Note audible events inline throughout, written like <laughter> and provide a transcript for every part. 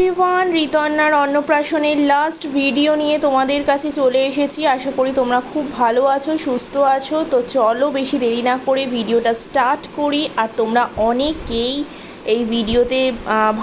Everyone ঋতন্নার অন্নপ্রাশনের last video নিয়ে তোমাদের কাছে চলে এসেছি। আশা করি তোমরা খুব ভালো আছো, সুস্থ আছো। তো চলো বেশি দেরি না করে ভিডিওটা স্টার্ট করি। আর তোমরা অনেকেই এই ভিডিওতে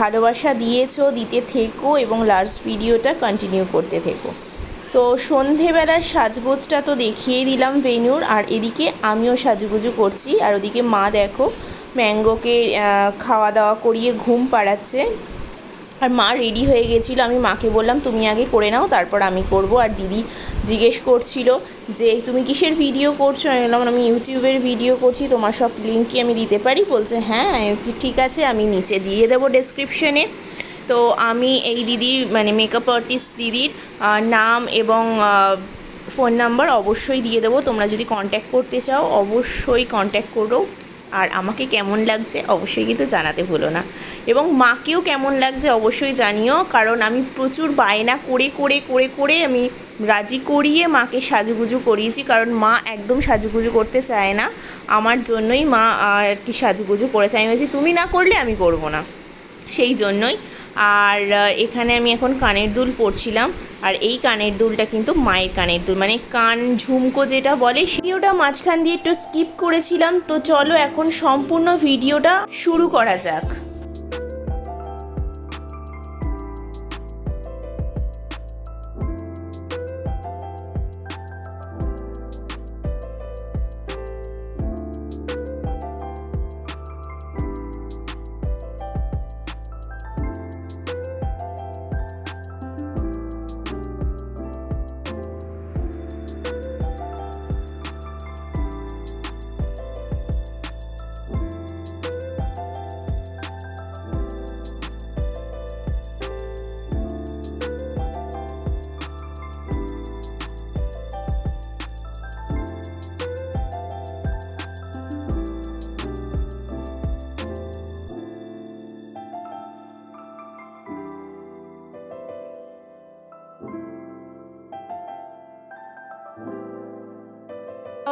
ভালোবাসা দিয়েছ, দিতে থেকো এবং লাস্ট ভিডিওটা কন্টিনিউ করতে থেকো। তো সন্ধেবেলার সাজগোজটা তো দেখিয়ে দিলাম ভেনুর আর এদিকে আমিও সাজুগুজু করছি। আর ওদিকে মা দেখো ম্যাঙ্গোকে খাওয়া দাওয়া করিয়ে ঘুম পাড়াচ্ছে। আর মা রেডি হয়ে গেছিল। আমি মাকে বললাম, তুমি আগে করে নাও, তারপর আমি করব। আর দিদি জিজ্ঞেস করছিল যে, তুমি কিসের ভিডিও করছ? আমি বললাম, আমি ইউটিউবের ভিডিও করছি, তোমার সব লিঙ্ক কি আমি দিতে পারি? বলছে হ্যাঁ ঠিক আছে, আমি নিচে দিয়ে দেবো ডেসক্রিপশনে তো আমি এই দিদির মানে মেকআপ আর্টিস্ট দিদির নাম এবং ফোন নাম্বার অবশ্যই দিয়ে দেবো। তোমরা যদি কন্ট্যাক্ট করতে চাও, অবশ্যই কন্ট্যাক্ট করো। আর আমাকে কেমন লাগছে, অবশ্যই কিন্তু জানাতে ভুলো না। এবং মাকেও কেমন লাগছে অবশ্যই জানিও, কারণ আমি প্রচুর বায়না করে করে করে করে আমি রাজি করিয়ে মাকে সাজুগুজু করিয়েছি, কারণ মা একদম সাজুগুজু করতে চায় না। আমার জন্যই মা আর কি সাজুগুজু করেছে। আমি বলছি, তুমি না করলে আমি করব না। সেই জন্যই। আর এখানে আমি এখন কানের দুল পরছিলাম, আর এই কানের দুলটা কিন্তু মায়ের কানের দুল। মানে কান ঝুমকো যেটা বলে ভিডিওটা মাঝখান দিয়ে একটু স্কিপ করেছিলাম। তো চলো এখন সম্পূর্ণ ভিডিওটা শুরু করা যাক।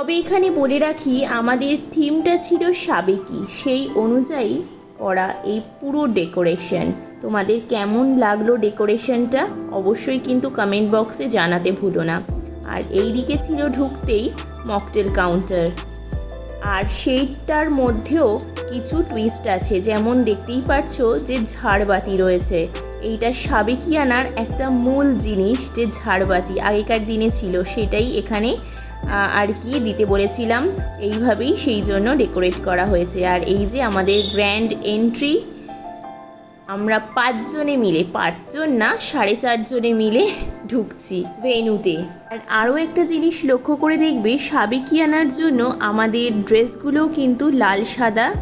তবে এখানে বলে রাখি, আমাদের থিমটা ছিল সাবেকি। সেই অনুযায়ী করা এই পুরো ডেকোরেশন। তোমাদের কেমন লাগল ডেকোরেশনটা অবশ্যই কিন্তু কমেন্ট বক্সে জানাতে ভুলো না। আর এই দিকে ছিল ঢুকতেই মকটেল কাউন্টার। আর সেইটার মধ্যেও কিছু টুইস্ট আছে, যেমন দেখতেই পারছ যে ঝাড়বাতি রয়েছে। এইটা সাবেকিয়ানার একটা মূল জিনিস যে ঝাড়বাতি আগেকার দিনে ছিল, সেটাই এখানে আর কি দিতে বলেছিলাম, এইভাবেই সেই জন্য ডেকোরেট করা হয়েছে। আর এই যে আমাদের গ্র্যান্ড এন্ট্রি আমরা পাঁচজনে মিলে, পাঁচজন না, সাড়ে চারজনে মিলে ঢুকছি ভেনুতে আর আরও একটা জিনিস লক্ষ্য করে দেখবে সাবেকিয়ানার জন্য আমাদের ড্রেসগুলোও কিন্তু লাল সাদা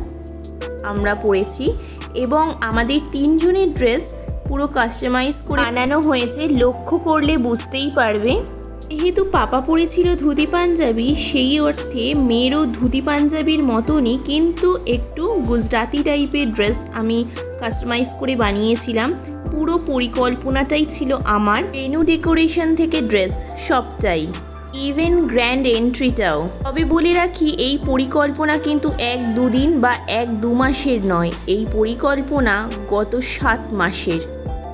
আমরা পরেছি এবং আমাদের তিনজনের ড্রেস পুরো কাস্টমাইজ করে আনানো হয়েছে। লক্ষ্য করলে বুঝতেই পারবে যেহেতু পাপা পরেছিল ধুতি পাঞ্জাবি, সেই অর্থে মেয়েরও ধুতি পাঞ্জাবির মতনই কিন্তু একটু গুজরাতি টাইপের ড্রেস আমি কাস্টমাইজ করে বানিয়েছিলাম। পুরো পরিকল্পনাটাই ছিল আমার ভেনু ডেকোরেশন থেকে ড্রেস সবটাই, ইভেন গ্র্যান্ড এন্ট্রিটাও। তবে বলে রাখি, এই পরিকল্পনা কিন্তু এক দুদিন বা এক দু মাসের নয়, এই পরিকল্পনা গত সাত মাসের।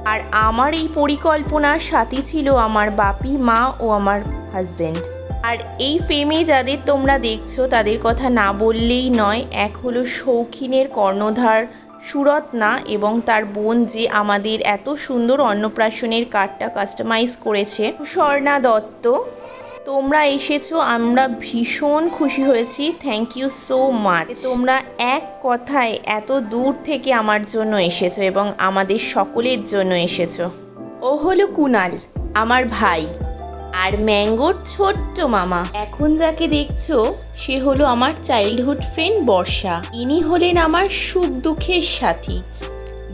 আর আমার এই পরিকল্পনার সাথী ছিল আমার বাপি, মা ও আমার হাজব্যান্ড আর এই ফেমে যাদের তোমরা দেখছ, তাদের কথা না বললেই নয়, এক হলো শৌখিনের কর্ণধার সুরত্না এবং তার বোন যে আমাদের এত সুন্দর অন্নপ্রাশনের কার্ডটা কাস্টমাইজ করেছে স্বর্ণা দত্ত তোমরা এসেছ, আমরা ভীষণ খুশি হয়েছি। থ্যাংক ইউ সো মাচ তোমরা এক কথায় এত দূর থেকে আমার জন্য এসেছ এবং আমাদের সকলের জন্য এসেছ। ও হলো কুনাল, আমার ভাই, আর ম্যাঙ্গোর ছোট্ট মামা। এখন যাকে দেখছ, সে হলো আমার চাইল্ডহুড ফ্রেন্ড বর্ষা। ইনি হলেন আমার সুখ দুঃখের সাথী।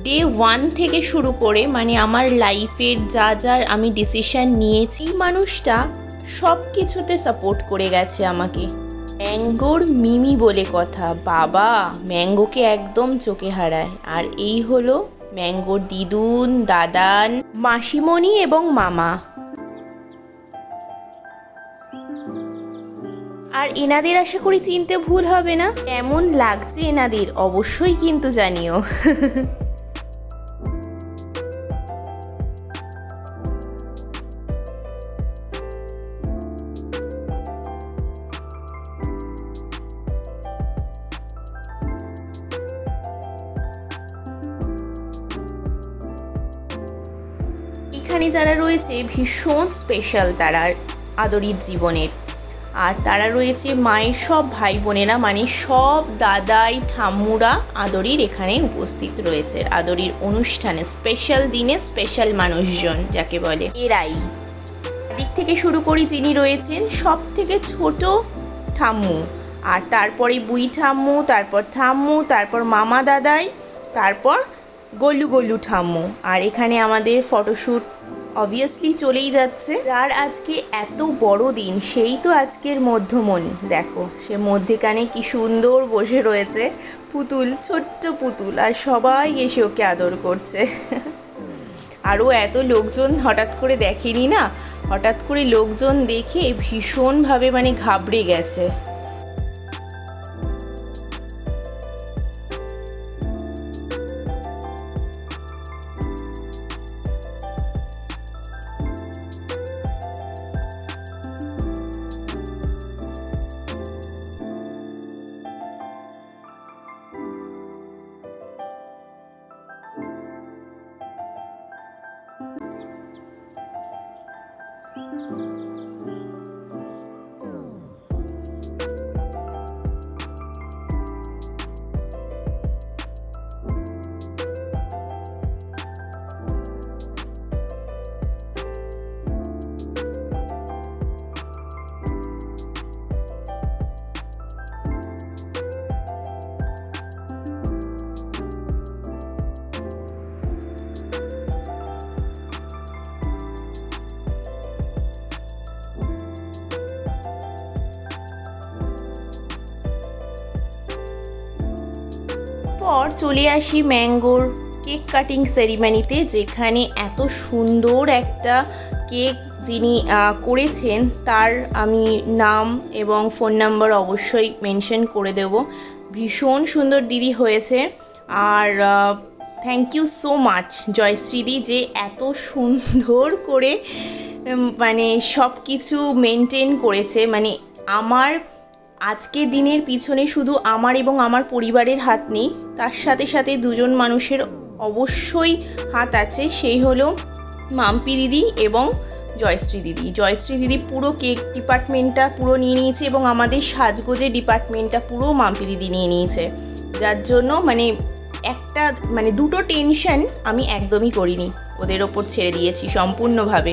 ডে ওয়ান থেকে শুরু করে মানে আমার লাইফের যা যা আমি ডিসিশন নিয়েছি মানুষটা সব কিছুতে সাপোর্ট করে গেছে আমাকে। ম্যাঙ্গোর মিমি বলে কথা, বাবা, ম্যাঙ্গোকে একদম চোখে হারায়। আর এই হলো ম্যাঙ্গোর দিদুন, দাদান, মাসিমণি এবং মামা। আর এনাদের আশা করি চিনতে ভুল হবে না। কেমন লাগছে এনাদের অবশ্যই কিন্তু জানিও। <laughs> এইখানে যারা রয়েছে, ভীষণ স্পেশাল তারা আদরির জীবনের। আর তারা রয়েছে মায়ের সব ভাই বোনেরা মানে সব দাদাই, ঠাম্মুরা আদরির এখানে উপস্থিত রয়েছে। আদরির অনুষ্ঠানে স্পেশাল দিনে স্পেশাল মানুষজন, যাকে বলে এরাই। দিক থেকে শুরু করি যিনি রয়েছেন সব থেকে ছোট ঠাম্মু। আর তারপরে বুই ঠাম্মু, তারপর ঠাম্মু, তারপর মামা দাদাই, তারপর গলু গলু ঠাম্মু। আর এখানে আমাদের ফটোশ্যুট অবভিয়াসলি চলেই যাচ্ছে। যার আজকে এত বড় দিন, সেই তো আজকের মধ্যমণি। দেখো, সে মধ্যেখানে কি সুন্দর বসে রয়েছে। পুতুল, ছোট্ট পুতুল, আর সবাই এসে ওকে আদর করছে। আরও এত লোকজন হঠাৎ করে দেখেনি না? হঠাৎ করে লোকজন দেখে ভীষণভাবে মানে ঘাবড়ে গেছে। পর চলে আসি ম্যাঙ্গোর কেক কাটিং সেরিমনিতে, যেখানে এত সুন্দর একটা কেক যিনি করেছেন, তার আমি নাম এবং ফোন নাম্বার অবশ্যই মেনশন করে দেব। ভীষণ সুন্দর দিদি হয়েছে। আর থ্যাংক ইউ সো মাচ জয়শ্রীদি, যে এত সুন্দর করে মানে সব কিছু মেনটেন করেছে। মানে আমার আজকে দিনের পিছনে শুধু আমার এবং আমার পরিবারের হাত নেই তার সাথে সাথে দুজন মানুষের অবশ্যই হাত আছে, সেই হলো মাম্পি দিদি এবং জয়শ্রী দিদি। জয়শ্রী দিদি পুরো কেক ডিপার্টমেন্টটা পুরো নিয়ে নিয়েছে এবং আমাদের সাজগোজের ডিপার্টমেন্টটা পুরো মাম্পি দিদি নিয়ে নিয়েছে। যার জন্য মানে একটা মানে দুটো টেনশন আমি একদমই করিনি। ওদের ওপর ছেড়ে দিয়েছি সম্পূর্ণভাবে।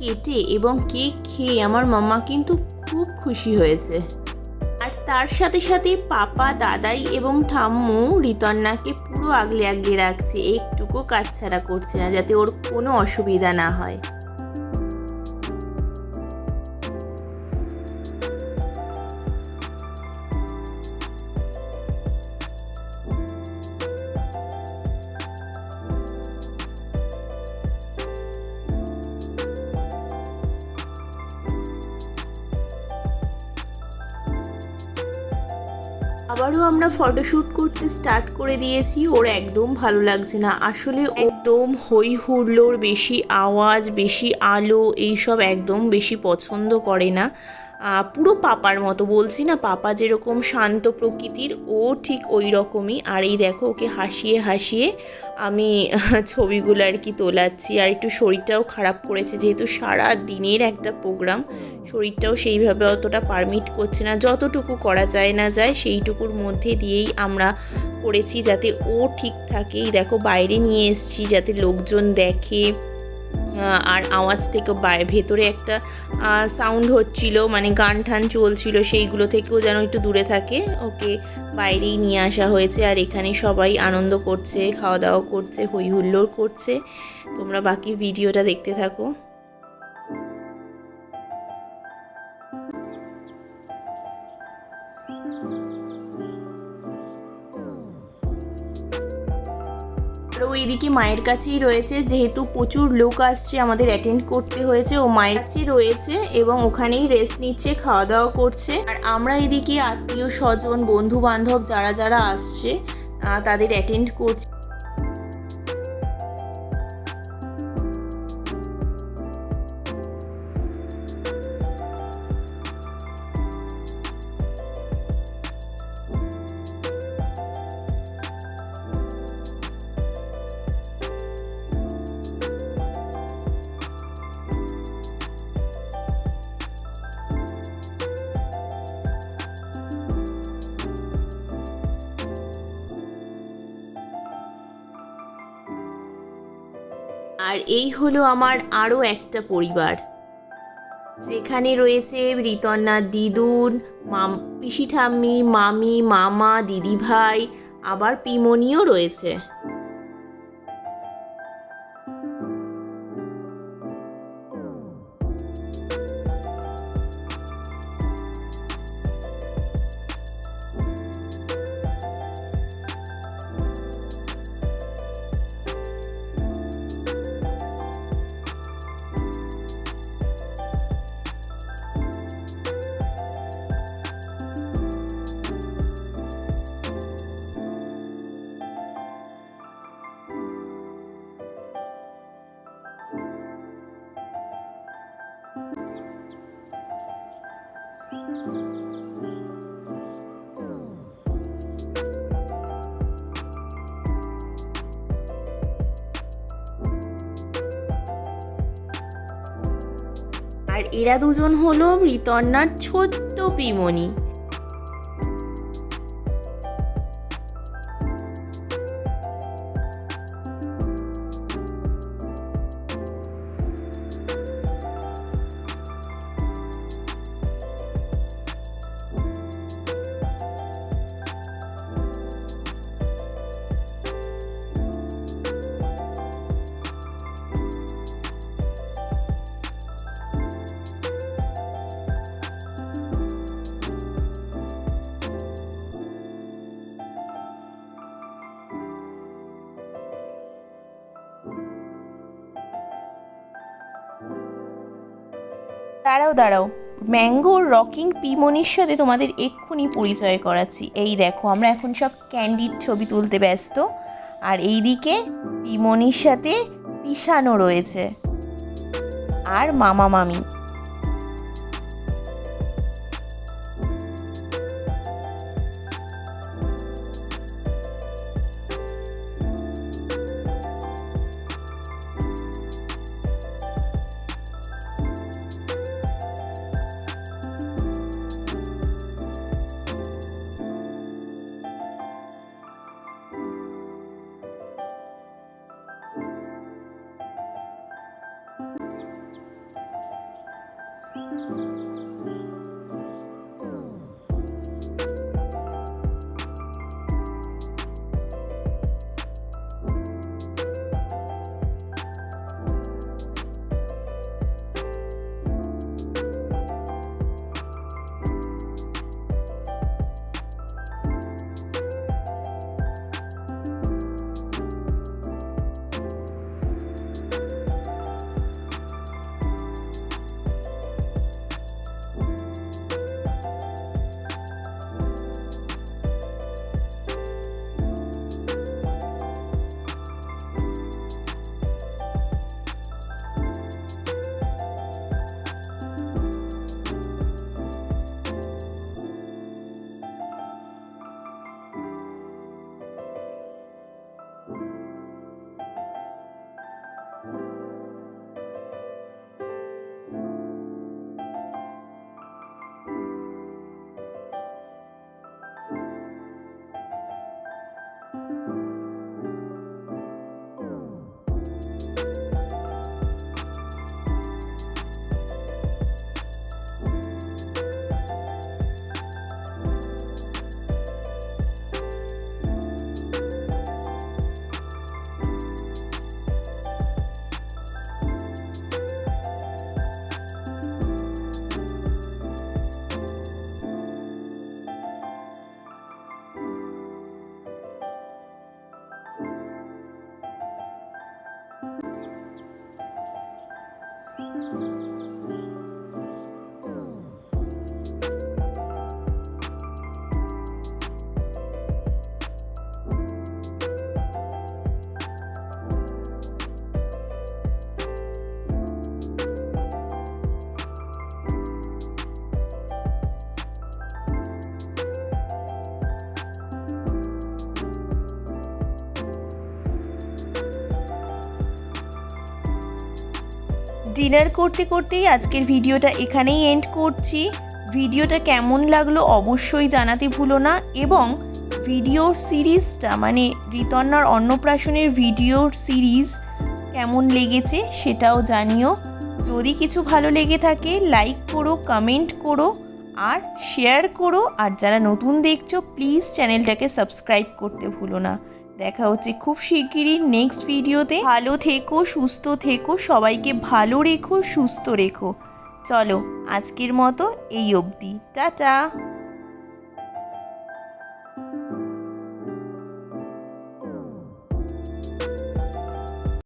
কেটে এবং কেক খেয়ে আমার মামা কিন্তু খুব খুশি হয়েছে। আর তার সাথে সাথে পাপা, দাদাই এবং ঠাম্মু রিতন্নাকে পুরো আগলে আগলে রাখছে, একটুকু কাজ ছাড়া করছে না যাতে ওর কোনো অসুবিধা না হয়। আবারও আমরা ফটোশ্যুট করতে স্টার্ট করে দিয়েছি। ওর একদম ভালো লাগছে না। আসলে একদম হই হুল্লোড় বেশি আওয়াজ, বেশি আলো, এইসব একদম বেশি পছন্দ করে না। পুরো পাপার মতো বলছি না, পাপা যেরকম শান্ত প্রকৃতির, ও ঠিক ওই রকমই। আর এই দেখো, ওকে হাসিয়ে হাসিয়ে আমি <laughs> ছবিগুলো আর কি তোলাচ্ছি। আর একটু শরীরটাও খারাপ করেছে, যেহেতু সারা দিনের একটা প্রোগ্রাম, শরীরটাও সেইভাবে অতটা পারমিট করছে না। যতটুকু করা যায় না যায়, সেইটুকুর মধ্যে দিয়েই আমরা করেছি যাতে ও ঠিক থাকে। দেখো, বাইরে নিয়ে এসেছি যাতে লোকজন দেখে। আর আওয়াজ থেকে ভেতরে একটা সাউন্ড হচ্ছিল মানে গান ঠান চলছিল, সেইগুলো থেকেও যেন একটু দূরে থাকে। ওকে, বাইরেই নিয়ে আসা হয়েছে, আর এখানে সবাই আনন্দ করছে, খাওয়া দাওয়া করছে, হই হুল্লোড় করছে। তোমরা বাকি ভিডিওটা দেখতে থাকো। এদিকে মায়ের কাছেই রয়েছে। যেহেতু প্রচুর লোক আসছে আমাদের অ্যাটেন্ড করতে হয়েছে, ও মায়ের কাছেই রয়েছে এবং ওখানেই রেস্ট নিচ্ছে খাওয়া দাওয়া করছে। আর আমরা এদিকে আত্মীয় স্বজন বন্ধু বান্ধব যারা যারা আসছে তাদের অ্যাটেন্ড করছি। আর এই হলো আমার আরও একটা পরিবার। যেখানে রয়েছে ঋতন্নার দিদুন, মাম পিসি ঠাম্মি মামি, মামা, দিদিভাই, আবার পিমনিও রয়েছে। আর এরা দুজন হলো মৃতন্নার ছোট্ট পিমনি দাঁড়াও দাঁড়াও। ম্যাঙ্গোর রকিং, পিমনির সাথে তোমাদের এক্ষুনি পরিচয় করাচ্ছি। এই দেখো, আমরা এখন সব ক্যান্ডিড ছবি তুলতে ব্যস্ত। আর এইদিকে পিমনির সাথে পিসানো রয়েছে। আর মামা, মামি। ডিনার করতে করতেই আজকের ভিডিওটা এখানেই এন্ড করছি। ভিডিওটা কেমন লাগল অবশ্যই জানাতে ভুলো না এবং ভিডিওর সিরিজটা মানে ঋতন্যার অন্নপ্রাশনের ভিডিওর সিরিজ কেমন লেগেছে সেটাও জানিও। যদি কিছু ভালো লেগে থাকে লাইক করো কমেন্ট করো আর শেয়ার করো। আর যারা নতুন দেখছ প্লিজ চ্যানেলটাকে সাবস্ক্রাইব করতে ভুলো না। দেখা হচ্ছে খুব শিগগিরই নেক্সট ভিডিওতে ভালো থেকো, সুস্থ থেকো, সবাইকে ভালো রেখো, সুস্থ রেখো। চলো আজকের মতো এই অবধি। টাটা!